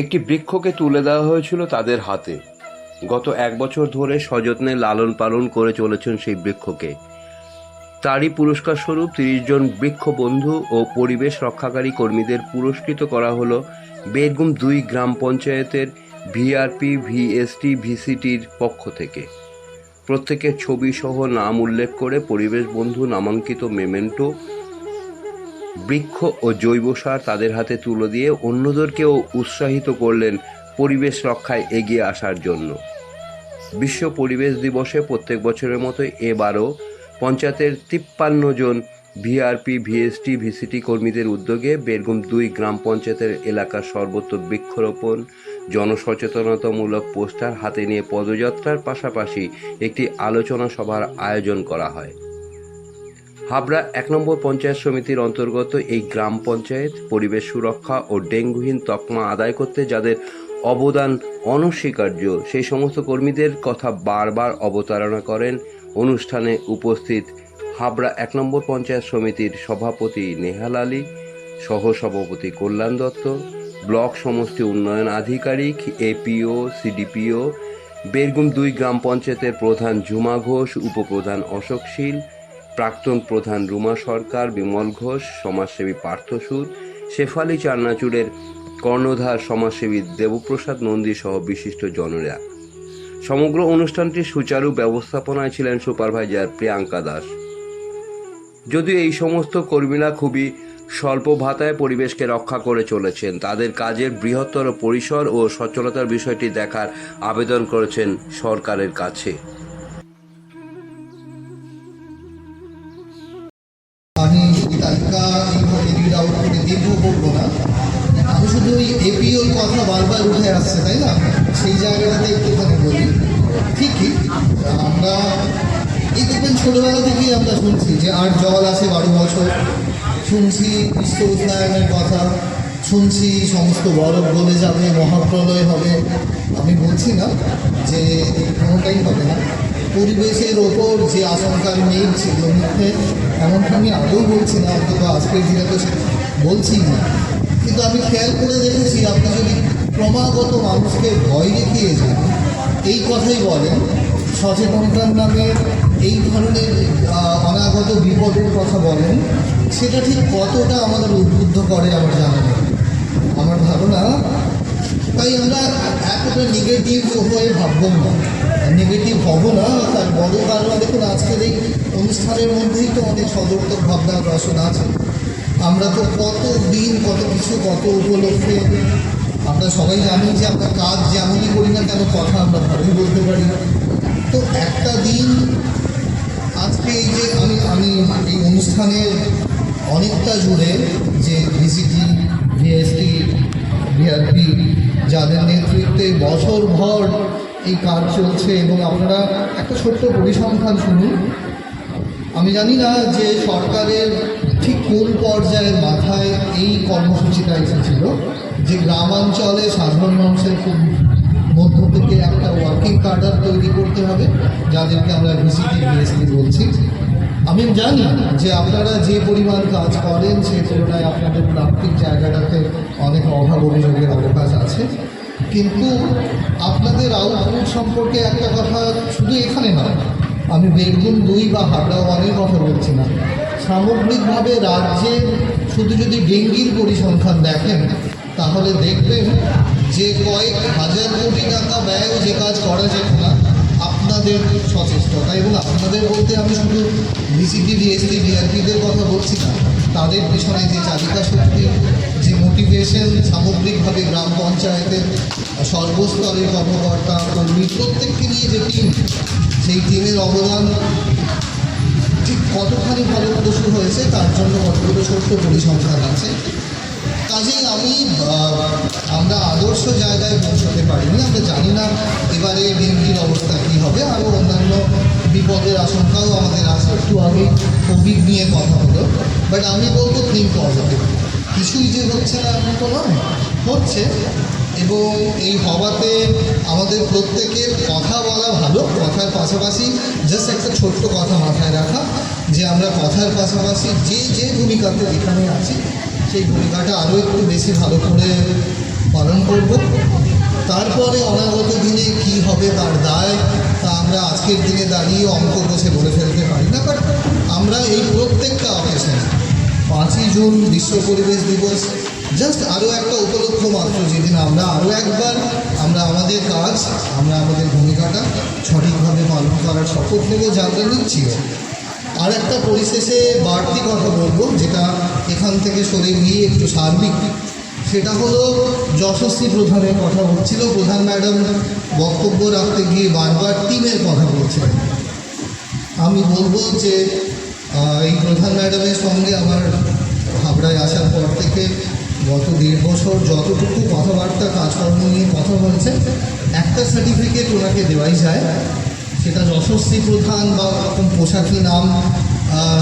একটি বৃক্ষকে তুলে দেওয়া হয়েছিল তাদের হাতে। গত এক বছর ধরে সযত্নে লালন পালন করে চলেছেন সেই বৃক্ষকে। তারই পুরস্কার স্বরূপ তিরিশ জন বৃক্ষ বন্ধু ও পরিবেশ রক্ষাকারী কর্মীদের পুরস্কৃত করা হলো বেরগুম দুই গ্রাম পঞ্চায়েতের ভিআরপি, ভিএসটি, ভিসিটির পক্ষ থেকে। প্রত্যেকের ছবি সহ নাম উল্লেখ করে পরিবেশ বন্ধু নামাঙ্কিত মেমেন্টো বৃক্ষ ও জৈব সার তাদের হাতে তুলে দিয়ে অন্যদেরকেও উৎসাহিত করলেন পরিবেশ রক্ষায় এগিয়ে আসার জন্য। বিশ্ব পরিবেশ দিবসে প্রত্যেক বছরের মতো এবারও পঞ্চায়েতের তিপ্পান্ন জন ভিআরপি, ভিএসটি, ভিসিটি কর্মীদের উদ্যোগে বেরগুম দুই গ্রাম পঞ্চায়েতের এলাকার সর্বত্র বৃক্ষরোপণ, জনসচেতনতামূলক পোস্টার হাতে নিয়ে পদযাত্রার পাশাপাশি একটি আলোচনা সভার আয়োজন করা হয়। হাবড়া এক নম্বর পঞ্চায়েত সমিতির অন্তর্গত এই গ্রাম পঞ্চায়েত পরিবেশ সুরক্ষা ও ডেঙ্গুহীন তকমা আদায় করতে যাদের অবদান অনস্বীকার্য, সেই সমস্ত কর্মীদের কথা বারবার অবতারণা করেন অনুষ্ঠানে উপস্থিত হাবড়া এক নম্বর পঞ্চায়েত সমিতির সভাপতি নেহাল আলী, সহসভাপতি কল্যাণ দত্ত, ব্লক সমষ্টি উন্নয়ন আধিকারিক, এপিও, সিডিপিও, বেরগুম দুই গ্রাম পঞ্চায়েতের প্রধান ঝুমা ঘোষ, উপপ্রধান অশোক শীল প্রাক্তন প্রধান রুমা সরকার, বিমল ঘোষ, সমাজসেবী পার্থ সুদ শেফালি চান্নাচুরের কর্ণধার সমাজসেবী দেবপ্রসাদ নন্দী সহ বিশিষ্ট জনরা। সমগ্র অনুষ্ঠানটি সুচারু ব্যবস্থাপনায় ছিলেন সুপারভাইজার প্রিয়াঙ্কা দাস। যদিও এই সমস্ত কর্মীরা খুবই স্বল্প ভাতায় পরিবেশকে রক্ষা করে চলেছেন, তাদের কাজের বৃহত্তর পরিসর ও সচ্ছলতার বিষয়টি দেখার আবেদন করেছেন সরকারের কাছে। তালিকা এইভাবে আউট করে দেখব বলব না আমি শুধু ওই এপিওর কথা বারবার উঠে আসছে, তাই না? সেই জায়গাটাতে একটুখানি বলি। ঠিকই, আমরা এই দেখবেন ছোটোবেলা থেকেই আমরা শুনছি যে আর জল আসে বারো বছর। শুনছি বিশ্ব উষ্ণায়নের কথা, শুনছি সমস্ত বরফ গলে যাবে, মহাপ্রলয় হবে। আমি বলছি না যে কোনোটাই হবে না। পরিবেশের ওপর যে আশঙ্কার মেঘ ছিল মিথ্যে এমনটা আমি আগেও বলছি না, অন্তত আজকের দিনে তো বলছি না। কিন্তু আমি খেয়াল করে দেখেছি, আপনি যদি ক্রমাগত মানুষকে ভয় দেখিয়ে যান, এই কথাই বলেন, সচেতনতার নামে এই ধরনের অনাগত বিপদের কথা বলেন, সেটা ঠিক কতটা আমাদের উদ্বুদ্ধ করে আমার জানা নেই। আমার ধারণা তাই আমরা এতটা নেগেটিভ হয়ে ভাববো না। নেগেটিভ হব না তার বড় কারণ, দেখুন, আজকের এই অনুষ্ঠানের মধ্যেই তো অনেক সদর্থক ভাবনার রসনা আছে। আমরা তো কত দিন, কত কিছু, কত উপলক্ষে, আমরা সবাই জানি যে আমরা কাজ যেমনই করি না কেন, কথা আমরা ভালোই বলতে পারি তো একটা দিন কাজ চলছে এবং আপনারা একটা ছোট্ট পরিসংখ্যান শুনুন। আমি জানি না যে সরকারের ঠিক কোন পর্যায়ের মাথায় এই কর্মসূচিটা এসেছিল, যে গ্রামাঞ্চলে সাধারণ মানুষের খুব মধ্য থেকে একটা ওয়ার্কিং কার্ডার তৈরি করতে হবে, যাদেরকে আমরা ভিসিটি ভিএসটি বলছি। আমি জানি যে আপনারা যে পরিমাণ কাজ করেন সেই তুলনায় আপনাদের প্রাপ্তির জায়গাটাতে অনেক অভাব অভিযোগের অবকাশ আছে। কিন্তু আপনাদের আউটপুট সম্পর্কে একটা কথা শুধু এখানে নয়। আমি বেগুন দুই বা হাবড়া ওয়ানের কথা বলছি না। সামগ্রিকভাবে রাজ্যে শুধু যদি ডেঙ্গির পরিসংখ্যান দেখেন, তাহলে দেখবেন যে কয়েক হাজার কোটি টাকা ব্যয় যে কাজ করা যেত না, আপনাদের সচেষ্টতা এবং আপনাদের বলতে আমি শুধু ভিসিটি ডিএসটি ডিআরপিদের কথা বলছি না, তাদের পিছনে যে চালিকা শক্তি মোটিভেশন সামগ্রিকভাবে গ্রাম পঞ্চায়েতের সর্বস্তরের কর্মকর্তা, কর্মী, প্রত্যেককে নিয়ে যে টিম সেই টিমের অবদান ঠিক কতখানি ফলপ্রসূ হয়েছে তার জন্য কতগুলো ছোট্ট পরিসংখ্যান আছে। কাজেই আমি আমরা আদর্শ জায়গায় পৌঁছতে পারিনি, আমরা জানি না এবারে ডেঙ্গির অবস্থা কী হবে, আরও অন্যান্য বিপদের আশঙ্কাও আমাদের আছে, একটু আগে কোভিড নিয়ে কথা হলো বাট আমি বলব থিঙ্ক পজিটিভ কিছুই যে হচ্ছে না এমন তো নয় হচ্ছে এবং এই হওয়াতে আমাদের প্রত্যেকের কথা বলা ভালো, কথার পাশাপাশি জাস্ট একটা ছোট্ট কথা মাথায় রাখা যে আমরা কথার পাশাপাশি যে যে ভূমিকাতে এখানে আছি, সেই ভূমিকাটা আরও একটু বেশি ভালো করে পালন করব। তারপরে অনাগত দিনে কি হবে তার দায়, তা আমরা আজকের দিনে দাঁড়িয়ে অঙ্ক বসে বলে ফেলতে পারি না বাট আমরা এই প্রত্যেকটা অকেশনে পাঁচই জুন বিশ্ব পরিবেশ দিবস। জাস্ট আরও একটা উপলক্ষ মাত্র যেদিন আমরা আরও একবার, আমরা আমাদের কাজ, আমরা আমাদের ভূমিকাটা সঠিকভাবে পালন করার শপথ নেব যা আমরা নিচ্ছিও আর একটা পরিশেষে বাড়তি কথা বলব, যেটা এখান থেকে সরে গিয়ে একটু সার্বিক। সেটা হলো, যশস্বী প্রধানের কথা হচ্ছিল প্রধান ম্যাডাম বক্তব্য রাখতে গিয়ে বারবার টিমের কথা বলছিলেন। আমি বলব যে এই প্রধান ম্যাডামের সঙ্গে আমার হাবড়ায় আসার পর থেকে গত দেড় বছর যতটুকু কথাবার্তা, কাজকর্ম নিয়ে কথা হয়েছে একটা সার্টিফিকেট ওনাকে দেওয়াই যায়। সেটা যশস্বী প্রধান বা ওরকম পোশাকি নাম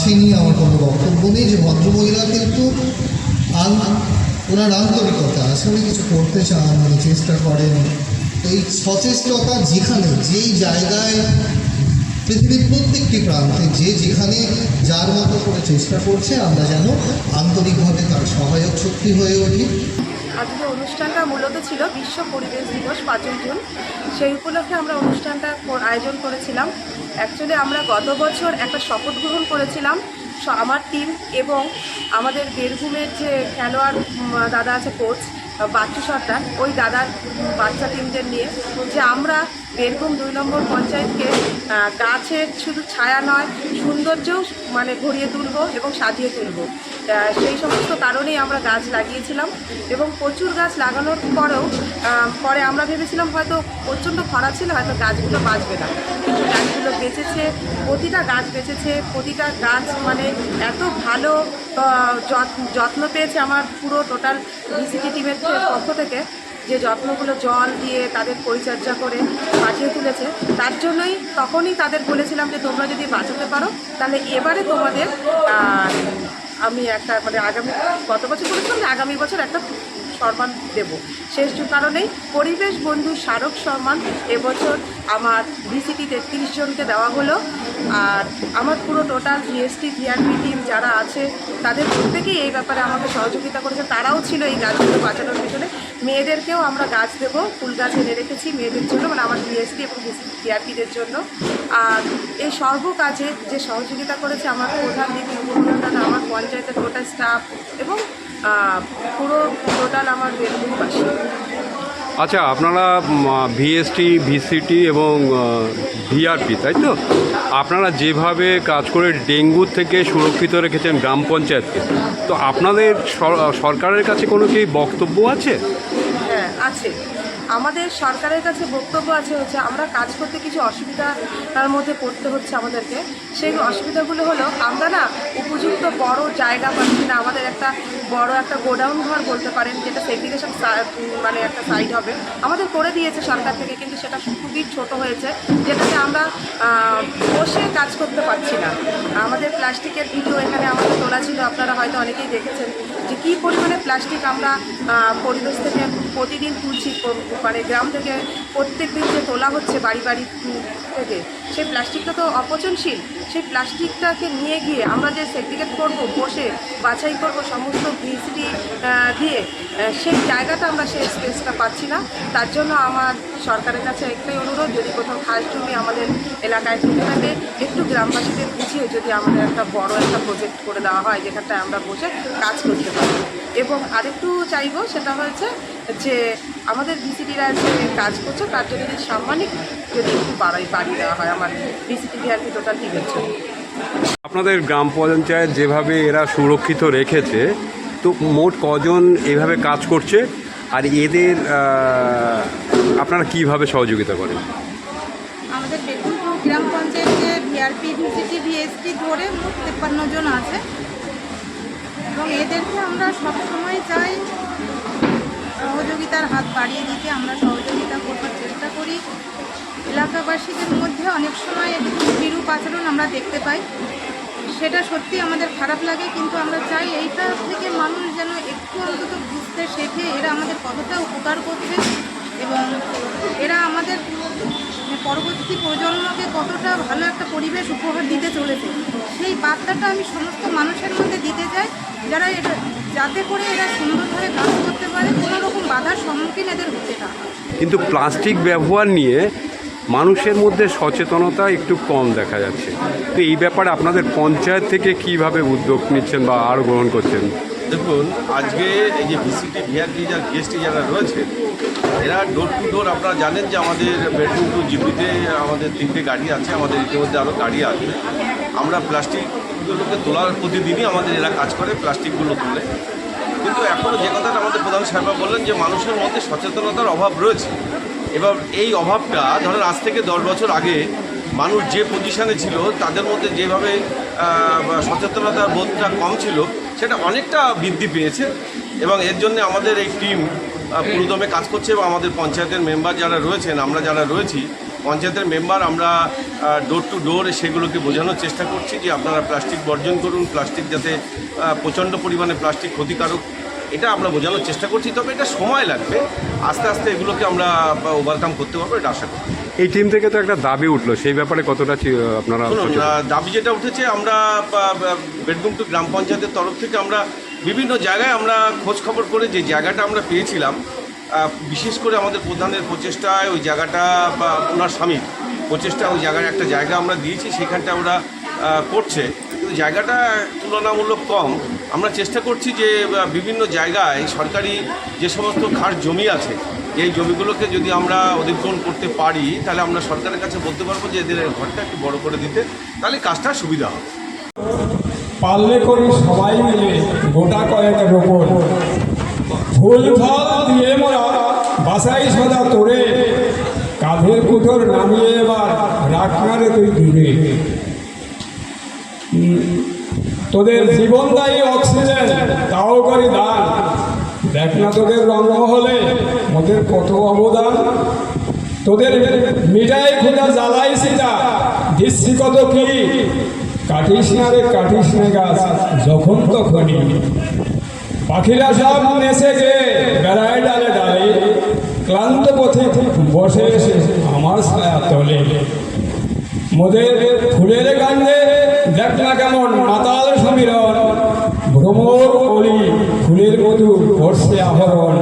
সে নিয়ে আমার কোনো বক্তব্য নেই। যে ভদ্রমহিলা কিন্তু আন, ওনার আন্তরিকতা উনি কিছু করতে চান, উনি চেষ্টা করেন। এই সচেষ্টতা যেখানে, যেই জায়গায় পৃথিবীর প্রত্যেকটি প্রান্তে যে যেখানে যার মতো করে চেষ্টা করছে, আমরা যেন আন্তরিকভাবে তার সহায়ক শক্তি হয়ে উঠি। আজকে অনুষ্ঠানটা মূলত ছিল বিশ্ব পরিবেশ দিবস পাঁচই জুন। সেই উপলক্ষে আমরা অনুষ্ঠানটা আয়োজন করেছিলাম। অ্যাকচুয়ালি আমরা গত বছর একটা শপথ গ্রহণ করেছিলাম। আমার টিম এবং আমাদের বীরভূমের যে খেলোয়াড় দাদা আছে কোচ বাচ্চু সর্দার, ওই দাদার বাচ্চা টিমদের নিয়ে যে আমরা বীরভূম দুই নম্বর পঞ্চায়েতকে গাছের শুধু ছায়া নয়, সৌন্দর্যও মানে ঘুরিয়ে তুলব এবং সাজিয়ে তুলব। সেই সমস্ত কারণেই আমরা গাছ লাগিয়েছিলাম এবং প্রচুর গাছ লাগানোর পরেও পরে আমরা ভেবেছিলাম হয়তো প্রচণ্ড খরা ছিল, হয়তো গাছগুলো বাঁচবে না। কিন্তু গাছগুলো বেঁচেছে, প্রতিটা গাছ বেঁচেছে, প্রতিটা গাছ মানে এত ভালো যত্ন- পেয়েছে আমার পুরো টোটাল ভিসিটি টিমের পক্ষ থেকে। যে যত্নগুলো জল দিয়ে তাদের পরিচর্যা করে বাঁচিয়ে তুলেছে, তার জন্যই তখনই তাদের বলেছিলাম যে তোমরা যদি বাঁচাতে পারো, তাহলে এবারে তোমাদের আমি একটা মানে আগামী, গত বছর বলেছিলাম যে আগামী বছর একটা সম্মান দেব। শেষ কারণেই পরিবেশ বন্ধু স্মারক সম্মান এবছর আমার ভিসিটি তেত্রিশ জনকে দেওয়া হলো। আর আমার পুরো টোটাল জিএসটি ভিআরপি টিম যারা আছে, তাদের প্রত্যেকেই এই ব্যাপারে আমাকে সহযোগিতা করেছে। তারাও ছিল এই গাছগুলো বাঁচানোর পিছনে। মেয়েদেরকেও আমরা গাছ দেবো, ফুল গাছ এনে রেখেছি মেয়েদের জন্য মানে আমার জিএসটি এবং ভিআরপিদের জন্য। আর এই সর্ব কাজে যে সহযোগিতা করেছে আমার প্রধান দিদি উপপ্রধান আমার পঞ্চায়েতের টোটাল স্টাফ এবং পুরো টোটাল আমার বেলগুড়বাসী আচ্ছা আপনারা ভিএসটি ভিসিটি এবং ভিআরপি তাই তো? আপনারা যেভাবে কাজ করে ডেঙ্গুর থেকে সুরক্ষিত রেখেছেন গ্রাম পঞ্চায়েতকে, তো আপনাদের সরকারের কাছে কোনো কি বক্তব্য আছে? আছে আমাদের সরকারের কাছে বক্তব্য আছে হচ্ছে, আমরা কাজ করতে কিছু অসুবিধার মধ্যে পড়তে হচ্ছে আমাদেরকে। সেই অসুবিধাগুলো হলো, আমরা না উপযুক্ত বড় জায়গা পাচ্ছি না আমাদের একটা বড় একটা গোডাউন ঘর বলতে পারেন, যেটা সেগ্রিগেশন মানে একটা সাইড হবে। আমাদের করে দিয়েছে সরকার থেকে, কিন্তু সেটা খুবই ছোট হয়েছে, যেটাতে আমরা বসে কাজ করতে পারছি না। আমাদের প্লাস্টিকের ভিডিও এখানে আমাদের তোলা ছিল, আপনারা হয়তো অনেকেই দেখেছেন, যে কী পরিমাণে প্লাস্টিক আমরা পরিবেশ থেকে প্রতিদিন তুলছি প- পারে। গ্রাম থেকে প্রত্যেক দিন যে তোলা হচ্ছে বাড়ি বাড়ি থেকে, সেই প্লাস্টিকটা তো অপচনশীল। সেই প্লাস্টিকটাকে নিয়ে গিয়ে আমরা যে সেগ্রিগেট করব বসে বাছাই করব সমস্ত ভিসিটি দিয়ে সেই জায়গাটা আমরা, সেই স্পেসটা পাচ্ছি না। তার জন্য আমার সরকারের কাছে একটাই অনুরোধ, যদি কোথাও খাস জমি আমাদের এলাকায় থাকে একটু গ্রামবাসীদের বুঝিয়ে যদি আমাদের একটা বড় একটা প্রজেক্ট করে দেওয়া হয়, যেখানটায় আমরা বসে কাজ করতে পারি। এবং আরেকটু চাইব, সেটা হয়েছে যে, আমাদের ভিসিটিরা যে কাজ করছে, তার জন্য যদি সাম্মানিক যদি একটু বাড়াই, বাড়িয়ে দেওয়া হয়, আমার ভিসিটি আর কি টোটাল টিমের জন্য। আপনাদের গ্রাম পঞ্চায়েত যেভাবে এরা সুরক্ষিত রেখেছে, তো মোট কজন এভাবে কাজ করছে? আর এদের আপনারা কীভাবে সহযোগিতা করেন? আমাদের বেকুলপুর গ্রাম পঞ্চায়েতে ভিআরপি ভিসিটি ভিএসটি ধরে মোট তেপ্পান্ন জন আছে। এবং এদেরকে আমরা সবসময় চাই সহযোগিতার হাত বাড়িয়ে দিতে, আমরা সহযোগিতা চেষ্টা করি। এলাকাবাসীদের মধ্যে অনেক সময় বিরূপ আচরণ আমরা দেখতে পাই। সেটা সত্যি আমাদের খারাপ লাগে, কিন্তু আমরা চাই এইটা থেকে মানুষ যেন একটু অন্তত বুঝতে শেখে, এরা আমাদের কতটা উপকার করছে এবং এরা আমাদের পরবর্তী প্রজন্মকে কতটা ভালো একটা পরিবেশ উপহার দিতে চলেছে। সেই বার্তাটা আমি সমস্ত মানুষের মধ্যে দিতে চাই, যারা এটা, যাতে করে এরা সুন্দরভাবে কাজ করতে পারে, কোনো রকম বাধার সম্মুখীন এদের হতে না। কিন্তু প্লাস্টিক ব্যবহার নিয়ে মানুষের মধ্যে সচেতনতা একটু কম দেখা যাচ্ছে। তো এই ব্যাপারে আপনাদের পঞ্চায়েত থেকে কীভাবে উদ্যোগ নিচ্ছেন বা আরও গ্রহণ করছেন? দেখুন, আজকে এই যে ভিসিটি ভিআরপি যার গেস্ট যারা রয়েছে, এরা ডোর টু ডোর আপনারা জানেন যে আমাদের বেডরুম টু জিপিতে আমাদের তিনটে গাড়ি আছে, আমাদের ইতিমধ্যে আরও গাড়ি আছে। আমরা প্লাস্টিকগুলোকে তোলার প্রতিদিনই আমাদের এরা কাজ করে, প্লাস্টিকগুলো তোলে। কিন্তু এখনও যে কথাটা আমাদের প্রধান সাহেবা বললেন যে মানুষের মধ্যে সচেতনতার অভাব রয়েছে। এবার এই অভাবটা ধরেন আজ থেকে দশ বছর আগে মানুষ যে পজিশানে ছিল, তাদের মধ্যে যেভাবে সচেতনতার বোধটা কম ছিল, সেটা অনেকটা বৃদ্ধি পেয়েছে এবং এর জন্য আমাদের এই টিম পুরোদমে কাজ করছে এবং আমাদের পঞ্চায়েতের মেম্বার যারা রয়েছেন, আমরা যারা রয়েছি পঞ্চায়েতের মেম্বার আমরা ডোর টু ডোর সেগুলোকে বোঝানোর চেষ্টা করছি যে আপনারা প্লাস্টিক বর্জন করুন প্লাস্টিক যাতে প্রচণ্ড পরিমাণে প্লাস্টিক ক্ষতিকারক এটা আমরা বোঝানোর চেষ্টা করছি। তবে এটা সময় লাগবে। আস্তে আস্তে এগুলোকে আমরা ওভারকাম করতে পারব এটা আশা করি এই টিম থেকে তো একটা দাবি উঠল। সেই ব্যাপারে কতটা আপনারা দাবি যেটা উঠেছে আমরা বেডরুম টু গ্রাম পঞ্চায়েতের তরফ থেকে আমরা বিভিন্ন জায়গায় আমরা খোঁজ খবর করে যে জায়গাটা আমরা পেয়েছিলাম বিশেষ করে আমাদের প্রধানের প্রচেষ্টায় ওই জায়গাটা বা ওনার স্বামী প্রচেষ্টা ওই জায়গার একটা জায়গা আমরা দিয়েছি, সেখানটা ওরা করছে। কিন্তু জায়গাটা তুলনামূলক কম। আমরা চেষ্টা করছি যে বিভিন্ন জায়গায় সরকারি যে সমস্ত খাস জমি আছে, এই জমিগুলোকে যদি আমরা অধিগ্রহণ করতে পারি, তাহলে আমরা সরকারের কাছে বলতে পারব যে, এদের ঘরটা একটু বড় করে দিতে, তাহলে কাজটা সুবিধা হবে। পারলে করি সবাই মিলে, গোটা কয়েক রোপণ ফুল ফল দিয়ে বাসাই সদা তোরে। কাঁধের কুঠোর নামিয়ে এবার রাখনারে তুই উম, তোদের জীবনদায়ী অক্সিজেন তাও করি দান। দেখ না তোদের রঙ্গ হলে ওদের কত অবদান। তোদের মিঠাই খোঁজা জ্বালাই সিটা দিচ্ছি কত কি। কাটিস না রে কাটিস না গাছ যখন তখনই। পাখিরা সব নেচে গে বেড়ায় ডালে। ক্লান্ত পথে বসে এসে আমার ছায়া তলে। মোদের ফুলের গান্ধে দেখ না কেমন মাতাল সমীরণ। ভ্রমর কলি ফুলের মধু বর্ষে আহরণ।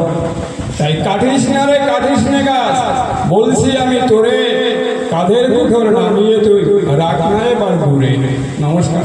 তাই কাটিস না রে, কাটিস না গাছ, বলছি আমি তোরে। কাঁধের মুখর নামিয়ে তুই রাখ না এবার ঘুরে নমস্কার।